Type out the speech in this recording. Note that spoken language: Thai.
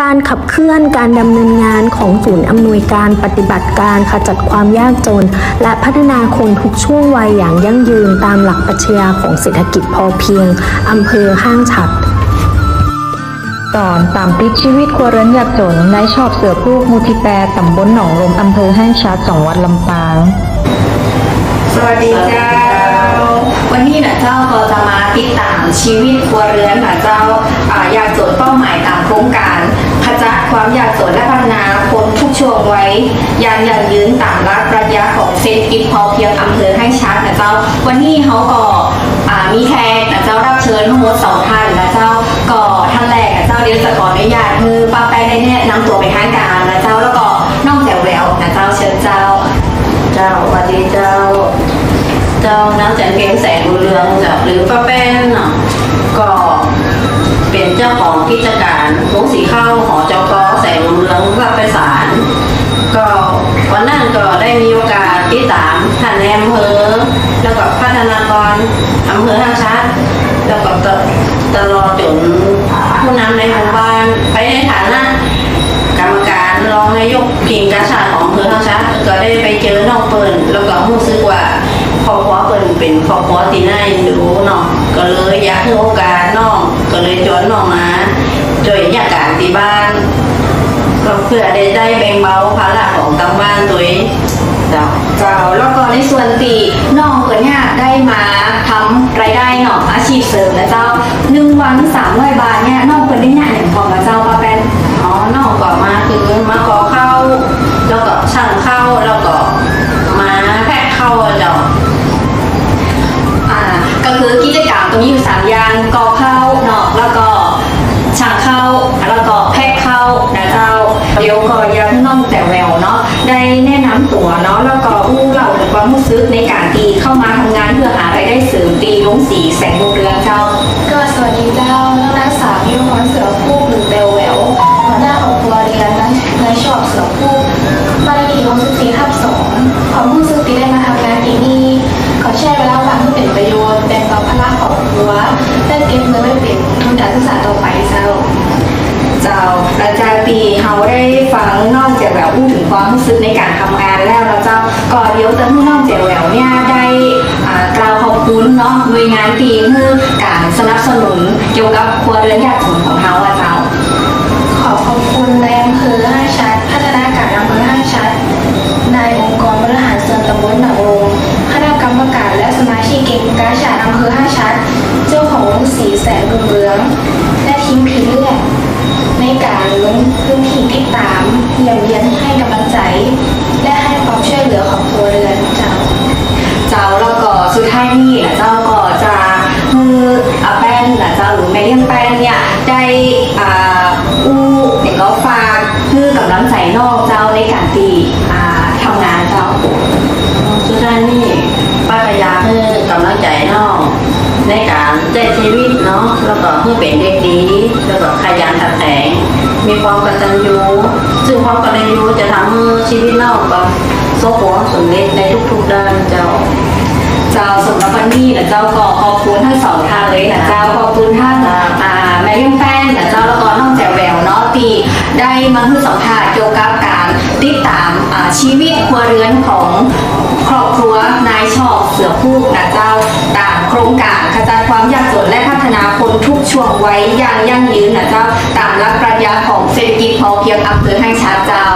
การขับเคลื่อนการดำเนินงานของศูนย์อำนวยการปฏิบัติการขจัดความยากจน และพัฒนาคนทุกช่วงวัยอย่างยั่งยืนตามหลักปรัชญาของเศรษฐกิจพอเพียงอำเภอห้างฉัดตอนตามติดชีวิตครัวเรือนยากจนในชอบเสือพูกมูทิแปรตำบลหนองลมอำเภอห้างชัดจังหวัดลำปาง สวัสดีเจ้า วันนี้นะเจ้าก็จะมาติดตามชีวิตครัวเรือนนะเจ้าอ่ายากจนเป้าหมายตามโครงการข จัดความยากจนและพัฒนาคนทุกช่วงไว้ยางยั่งยืนตามหลักปรัชญาของเศรษฐกิจพอเพียงอำเภอให้ชัดนะเจ้า วันนี้เขาก็มีแขกนะเจ้ารับเชิญทั้งหมดสองท่านนะเจ้าก็ท่านแรกนะเจ้าเดี๋ยวจะขออนุญาตคือป้าแป้งได้แนะนำตัวเป็นทางการนะเจ้าแล้วก็น้องแจ๋วแหววนะเจ้าเชิญเจ้า เจ้าสวัสดีเจ้า เจ้าน้ำแสงเพียงแสงบุญเรืองจ้ะหรือป้าแป้นเนาะก็เป็นเจ้าของกิจการ โรงสีข้าวหอเจ้ากอแสงบุญเรืองรับไปสารก็วันนั้นก็ได้มีโอกาสติดตามท่านในอำเภอแล้วก็พัฒนากรอำเภอท่าชัดแล้วก็ตลอดจนผู้นำในหมู่บ้านไปในฐานะกรรมการรองนายกพิงกาชาติของอำเภอท่าชัดก็ได้ไปเจอน้องเปิ่นแล้วก็รู้สึกว่าครอบครัวเปิ่นเป็นครอบครัวที่น่าเอ็นดูเนาะก็เลยอยากให้โอกาสน้องก็เลยชวนน้องมาช่วยยาการที่บ้าน ก็ เพื่อได้ได้แบ่งเบาภาระของตังบ้านตัวเองเจ้าเจ้าแล้วก็ในส่วนตีน้องเกิดเนี่ยได้มาทำรายได้เนาะอาชีพเสริมนะเจ้าหนึ่งวันสามร้อยบาทาถึงความรู้สึกในการตีเข้ามาทำงานเพื่อหารายได้เสริมตีลงสีแสงโรงเรืองเจ้า ก็สวัสดีเจ้าน้องนักสาวยุพรเสือผู้หรือเบลแหววหัวหน้าของครัวเรียนนั้นในชอบเสือผู้บ้านเลขที่ของสิบสี่ทับสองความรู้สึกที่ได้มาทำงานที่นี่ขอแชร์เวลาว่างให้เป็นประโยชน์แบ่งเบาภาระของครัวและเก็บเงินไว้เป็นทุนการศึกษาต่อไปเจ้า เจ้าอาจารย์ปีเขาได้ฟังนอกจากแบบพูดถึงความรู้สึกในการทำงานแล้วแล้วเจ้าก่อนเดี๋ยวจะให้นอกจากแหววเนี่ยได้กล่าวขอบคุณเนาะหน่วยงานตีคือการสนับสนุนเกี่ยวกับครัวเรือนยากจนของเขาอะเจ้าขอขอบคุณนายอำเภอห้าชัดพัฒนาการอำเภอห้าชัดนายองค์กรบริหารส่วนตำบลหนองลงคณะกรรมการและสมาชิกเก่งกาชาดอำเภอห้าชัดเจ้าของโรงสีแสนรุ่งเรืองและทีมผีเลือด ในการลงพื้นที่ติดตามเยี่ยมเยียนให้กำลังใจ และให้ความช่วยเหลือของครัวเรือนเจ้า เจ้าแล้วก็สุดท้ายนี่นะเจ้าก็จะคืออาแป้นนะเจ้าหรือแม่เลี้ยงแป้นเนี่ยได้อ่าอู้เด็กก็ฝากคือกำลังใจนอกเจ้าในการตีอ่าทำงานเจ้าสุดท้ายนี่ป้าพยาให้กำลังใจนอง ในการใช้ชีวิตเนาะแล้วก็ให้เป็นเด็กดี แล้วก็ขยันขันแข็งมีความกตัญญูซึ่งความกตัญญูจะทำให้ชีวิตน้องก็สมหวังสำเร็จในทุกๆด้านเจ้าเจ้าสำหรับวันนี้นะเจ้าก็ขอบคุณทั้งสองทานเลยนะเจ้าขอบคุณท่านอ่าแม่เลี้ยงแป้นนะเจ้าแล้วก็น้องแจ๋วแหววเนาะที่ได้มาให้สัมภาษณ์เกี่ยวกับการติดตามอ่าชีวิตครัวเรือนของครอบครัวนายชอบเสือพูกนะเจ้าตา โครงการขจัดความยากจนและพัฒนาคนทุกช่วงไว้อย่างยั่งยืนนะเจ้าตามหลักปรัชญาของเศรษฐกิจพอเพียงอำเภอให้ชาเจ้า